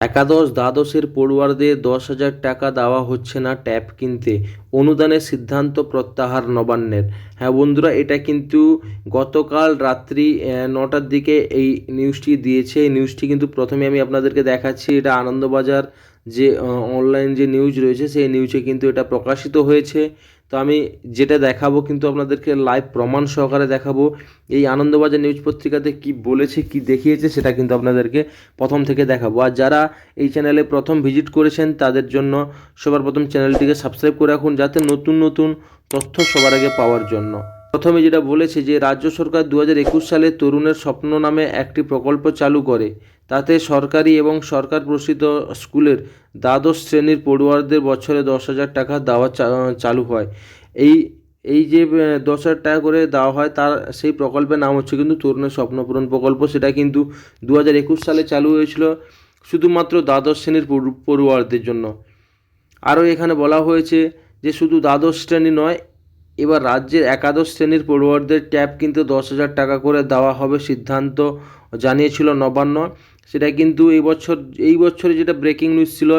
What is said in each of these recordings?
একাদশ দ্বাদশের পড়ুয়ারদের দশ হাজার টাকা দেওয়া হচ্ছে না ট্যাব কিনতে। অনুদানের সিদ্ধান্ত প্রত্যাহার নবান্নের। হ্যাঁ বন্ধুরা, এটা কিন্তু গতকাল রাত্রি নটার দিকে এই নিউজটি দিয়েছে। এই নিউজটি কিন্তু প্রথমে আমি আপনাদেরকে দেখাচ্ছি। এটা আনন্দবাজার যে অনলাইন যে নিউজ রয়েছে, সেই নিউজে কিন্তু এটা প্রকাশিত হয়েছে। তো আমি যেটা দেখাবো কিন্তু আপনাদেরকে লাইভ প্রমাণ সহকারে দেখাবো, এই আনন্দবাজার নিউজ পত্রিকাতে কি বলেছে, কি দেখিয়েছে সেটা কিন্তু আপনাদেরকে প্রথম থেকে দেখাবো। আর যারা এই চ্যানেলে প্রথম ভিজিট করেছেন, তাদের জন্য সবার প্রথম চ্যানেলটিকে সাবস্ক্রাইব করে রাখুন, যাতে নতুন নতুন তথ্য সবার আগে পাওয়ার জন্য। প্রথমে যেটা বলেছে যে, রাজ্য সরকার দু হাজার একুশ সালে তরুণের স্বপ্ন নামে একটি প্রকল্প চালু করে। তাতে সরকারি এবং সরকার প্রসিত স্কুলের দ্বাদশ শ্রেণির পড়ুয়ারদের বছরে দশ হাজার টাকা দেওয়া চালু হয়। এই এই যে দশ হাজার টাকা করে দেওয়া হয়, তার, সেই প্রকল্পের নাম হচ্ছে কিন্তু তরুণের স্বপ্নপূরণ প্রকল্প। সেটা কিন্তু দু হাজার একুশ সালে চালু হয়েছিল শুধুমাত্র দ্বাদশ শ্রেণির পড়ু- পড়ুয়ারদের জন্য। আরও এখানে বলা হয়েছে যে, শুধু দ্বাদশ শ্রেণি নয় এবার রাজ্যের একাদশ শ্রেণির পড়ুয়ারদের ট্যাব কিন্তু দশ হাজার টাকা করে দেওয়া হবে সিদ্ধান্ত জানিয়েছিল নবান্ন। সেটা কিন্তু এই বছর, এই বছরে যেটা ব্রেকিং নিউজ ছিল,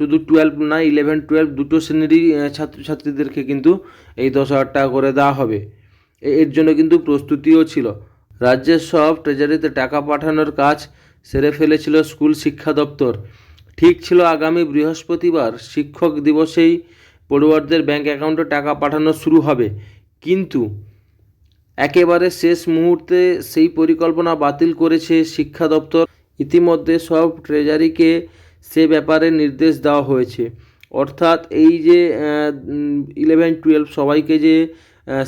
শুধু টুয়েলভ না ইলেভেন টুয়েলভ দুটো শ্রেণীরই ছাত্রছাত্রীদেরকে কিন্তু এই দশ হাজার টাকা করে দেওয়া হবে। এর জন্য কিন্তু প্রস্তুতিও ছিল। রাজ্যের সব ট্রেজারিতে টাকা পাঠানোর কাজ সেরে ফেলেছিল স্কুল শিক্ষা দপ্তর। ঠিক ছিল আগামী বৃহস্পতিবার শিক্ষক দিবসেই পড়ুয়ারদের ব্যাঙ্ক অ্যাকাউন্টে টাকা পাঠানো শুরু হবে। কিন্তু একেবারে শেষ মুহূর্তে সেই পরিকল্পনা বাতিল করেছে শিক্ষা দপ্তর। ইতিমধ্যে সব ট্রেজারিকে সে ব্যাপারে নির্দেশ দেওয়া হয়েছে। অর্থাৎ এই যে ইলেভেন টুয়েলভ সবাইকে যে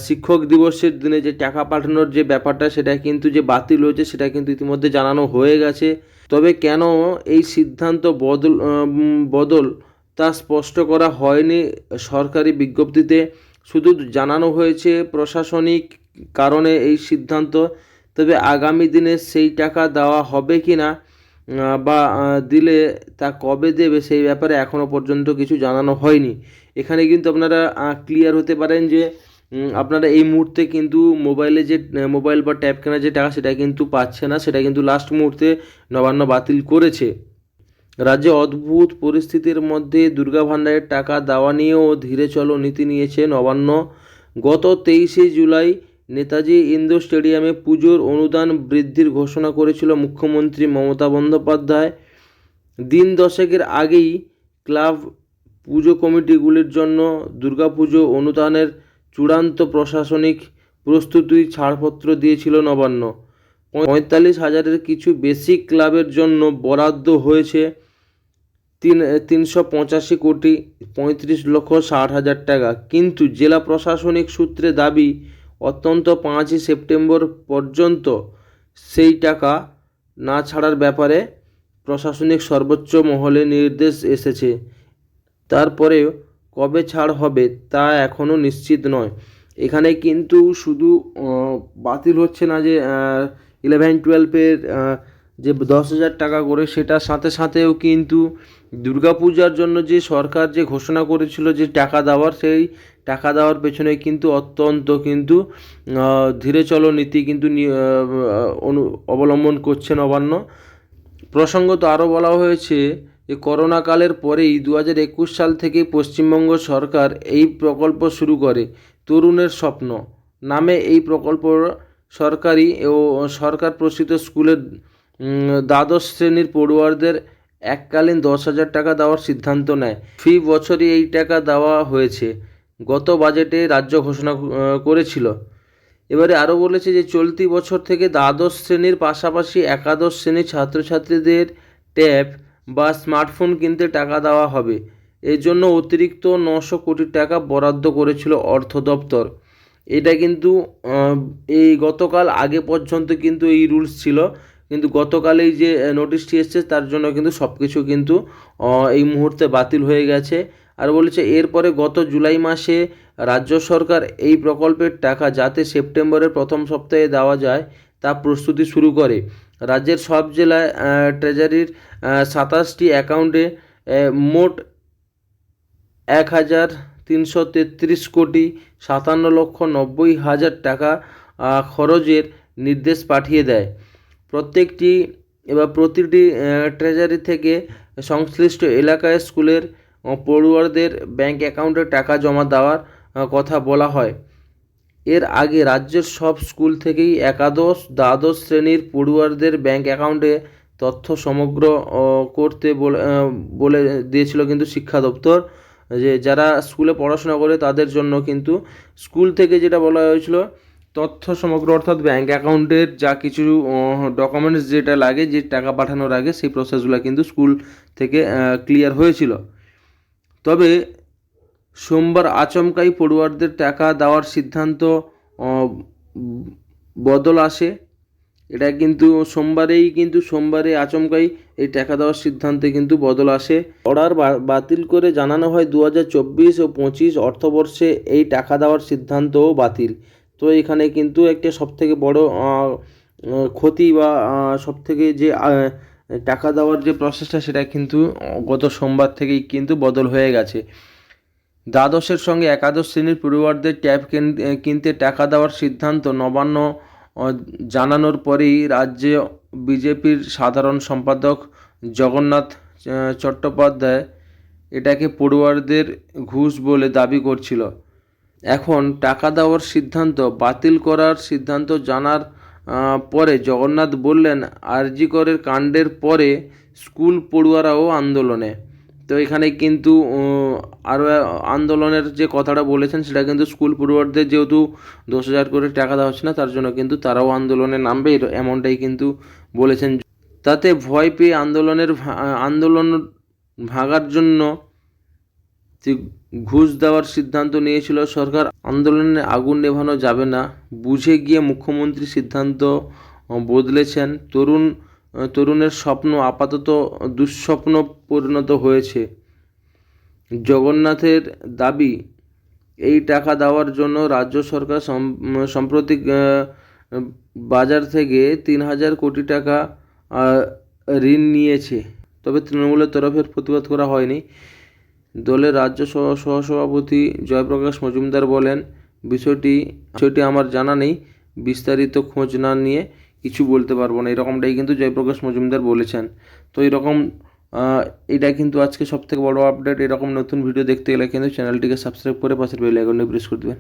শিক্ষক দিবসের দিনে যে টাকা পাঠানোর যে ব্যাপারটা, সেটা কিন্তু যে বাতিল হয়েছে, সেটা কিন্তু ইতিমধ্যে জানানো হয়ে গেছে। তবে কেন এই সিদ্ধান্ত বদল বদল তা স্পষ্ট করা হয়নি সরকারি বিজ্ঞপ্তিতে। শুধু জানানো হয়েছে প্রশাসনিক কারণে এই সিদ্ধান্ত, তবে আগামী দিনে সেই টাকা দেওয়া হবে কি না বা দিলে তা কবে দেবে সেই ব্যাপারে এখনও পর্যন্ত কিছু জানানো হয়নি। এখানে কিন্তু আপনারা ক্লিয়ার হতে পারেন যে আপনারা এই মুহূর্তে কিন্তু মোবাইলে যে, মোবাইল বা ট্যাব কেনার যে টাকা, সেটা কিন্তু পাচ্ছে না, সেটা কিন্তু লাস্ট মুহূর্তে নবান্ন বাতিল করেছে। রাজ্যে অদ্ভুত পরিস্থিতির মধ্যে দুর্গা ভাণ্ডারের টাকা দেওয়া নিয়েও ধীরে চলো নীতি নিয়েছে নবান্ন গত তেইশে জুলাই নেতাজি ইন্ডোর স্টেডিয়ামে পুজোর অনুদান বৃদ্ধির ঘোষণা করেছিল মুখ্যমন্ত্রী মমতা বন্দ্যোপাধ্যায়। দিন দশেকের আগেই ক্লাব পুজো কমিটিগুলির জন্য দুর্গাপুজো অনুদানের চূড়ান্ত প্রশাসনিক প্রস্তুতি ছাড়পত্র দিয়েছিল নবান্ন। পঁয়তাল্লিশ হাজারের কিছু বেসিক ক্লাবের জন্য বরাদ্দ হয়েছে তিন, তিনশো পঁচাশি কোটি পঁয়ত্রিশ লক্ষ ষাট হাজার টাকা। কিন্তু জেলা প্রশাসনিক সূত্রে দাবি, অত্যন্ত পাঁচই সেপ্টেম্বর পর্যন্ত সেই টাকা না ছাড়ার ব্যাপারে প্রশাসনিক সর্বোচ্চ মহলে নির্দেশ এসেছে। তারপরেও কবে ছাড় হবে তা এখনও নিশ্চিত নয়। এখানে কিন্তু শুধু বাতিল হচ্ছে না যে ইলেভেন টুয়েলভের যে দশ হাজার টাকা করে সেটার সাথে সাথেও কিন্তু দুর্গাপূজার জন্য যে সরকার যে ঘোষণা করেছিল যে টাকা দেওয়ার, সেই টাকা দেওয়ার পেছনে কিন্তু অত্যন্ত কিন্তু ধীরে চলো নীতি কিন্তু অবলম্বন করছে নবান্ন। প্রসঙ্গত আরও বলা হয়েছে যে করোনাকালের পরেই দু হাজার একুশ সাল থেকে পশ্চিমবঙ্গ সরকার এই প্রকল্প শুরু করে, তরুণের স্বপ্ন। নামে এই প্রকল্প সরকারি ও সরকার প্রসিত স্কুলের দ্বাদশ শ্রেণির পড়ুয়ারদের এককালীন দশ হাজার টাকা দেওয়ার সিদ্ধান্ত নেয়। ফি বছরই এই টাকা দেওয়া হয়েছে। গত বাজেটে রাজ্য ঘোষণা করেছিল। এবারে আরও বলেছে যে, চলতি বছর থেকে দ্বাদশ শ্রেণির পাশাপাশি একাদশ শ্রেণির ছাত্রছাত্রীদের ট্যাব বা স্মার্টফোন কিনতে টাকা দেওয়া হবে। এর জন্য অতিরিক্ত নশো কোটি টাকা বরাদ্দ করেছিল অর্থ দপ্তর। এটা কিন্তু এই গতকাল আগে পর্যন্ত কিন্তু এই রুলস ছিল। কিন্তু গতকালেই যে নোটিশটি এসছে, তার জন্য কিন্তু সব কিছু কিন্তু এই মুহূর্তে বাতিল হয়ে গেছে। আর বলেছে, এরপরে গত জুলাই মাসে রাজ্য সরকার এই প্রকল্পের টাকা যাতে সেপ্টেম্বরের প্রথম সপ্তাহে দেওয়া যায়, তা প্রস্তুতি শুরু করে। রাজ্যের সব জেলায় ট্রেজারির সাতাশটি অ্যাকাউন্টে মোট এক হাজার তিনশো তেত্রিশ কোটি সাতান্ন লক্ষ নব্বই হাজার টাকা খরচের নির্দেশ পাঠিয়ে দেয়। প্রত্যেকটি এবার প্রতিটি ট্রেজারি থেকে সংশ্লিষ্ট এলাকায় স্কুলের পড়ুয়ারদের ব্যাংক অ্যাকাউন্টে টাকা জমা দেওয়ার কথা বলা হয়। এর আগে রাজ্যের সব স্কুল থেকেই একাদশ, দ্বাদশ শ্রেণির পড়ুয়ারদের ব্যাংক অ্যাকাউন্টে তথ্য সমগ্র করতে বলে দিয়েছিল কিন্তু শিক্ষা দপ্তর, যে যারা স্কুলে পড়াশোনা করে তাদের জন্য কিন্তু স্কুল থেকে যেটা বলা হয়েছিল তথ্য সমগ্র অর্থাৎ ব্যাঙ্ক অ্যাকাউন্টের যা কিছু ডকুমেন্টস যেটা লাগে, যে টাকা পাঠানোর আগে সেই প্রসেসগুলো কিন্তু স্কুল থেকে ক্লিয়ার হয়েছিল। তবে সোমবার আচমকাই পড়ুয়ারদের টাকা দেওয়ার সিদ্ধান্ত বদল আসে। এটা কিন্তু সোমবারেই, কিন্তু সোমবারে আচমকাই এই টাকা দেওয়ার সিদ্ধান্তে কিন্তু বদল আসে। অর্ডার বাতিল করে জানানো হয় দু হাজার চব্বিশ ও পঁচিশ অর্থবর্ষে এই টাকা দেওয়ার সিদ্ধান্তও বাতিল। তো এখানে কিন্তু একটা সবথেকে বড় ক্ষতি বা সবথেকে যে টাকা দেওয়ার যে প্রসেসটা সেটা কিন্তু গত সোমবার থেকেই কিন্তু বদল হয়ে গেছে। দ্বাদশের সঙ্গে একাদশ শ্রেণির পড়ুয়ারদের ট্যাব কেন- কিনতে টাকা দেওয়ার সিদ্ধান্ত নবান্ন জানানোর পরেই রাজ্যে বিজেপির সাধারণ সম্পাদক জগন্নাথ চট্টোপাধ্যায় এটাকে পড়ুয়ারদের ঘুষ বলে দাবি করছিল। এখন টাকা দেওয়ার সিদ্ধান্ত বাতিল করার সিদ্ধান্ত জানার পরে জগন্নাথ বললেন, আরজি করের কাণ্ডের পরে স্কুল পড়ুয়ারাও আন্দোলনে। তো এখানে কিন্তু আরও আন্দোলনের যে কথাটা বলেছেন, সেটা কিন্তু স্কুল পড়ুয়ারদের যেহেতু দশ হাজার করে টাকা দেওয়া হচ্ছে না, তার জন্য কিন্তু তারাও আন্দোলনে নামবে এমনটাই কিন্তু বলেছেন। তাতে ভয় পেয়ে আন্দোলনের আন্দোলন ভাগার জন্য যে ঘুষ দেওয়ার সিদ্ধান্ত নিয়েছিল সরকার, আন্দোলনে আগুন নেভানো যাবে না। বুঝে গিয়ে মুখ্যমন্ত্রী সিদ্ধান্ত বদলেছেন। তরুণ তরুণের স্বপ্ন আপাতত দুঃস্বপ্ন পরিণত হয়েছে। জগন্নাথের দাবি, এই টাকা দেওয়ার জন্য রাজ্য সরকার সম- সম্প্রতি বাজার থেকে তিন হাজার কোটি টাকা ঋণ নিয়েছে। তবে তৃণমূলের তরফের প্রতিবাদ করা হয়নি। দলের রাজ্য সহ সহসভাপতি জয়প্রকাশ মজুমদার বলেন, বিষয়টি বিষয়টি আমার জানা নেই, বিস্তারিত খোঁজ না নিয়ে কিছু বলতে পারব না। এরকমটাই কিন্তু জয়প্রকাশ মজুমদার বলেছেন। তো এরকম এটা কিন্তু আজকে সবথেকে বড়ো আপডেট এরকম নতুন ভিডিও দেখতে গেলে কিন্তু চ্যানেলটিকে সাবস্ক্রাইব করে পাশের বেল আইকনে প্রেস করে দেবেন।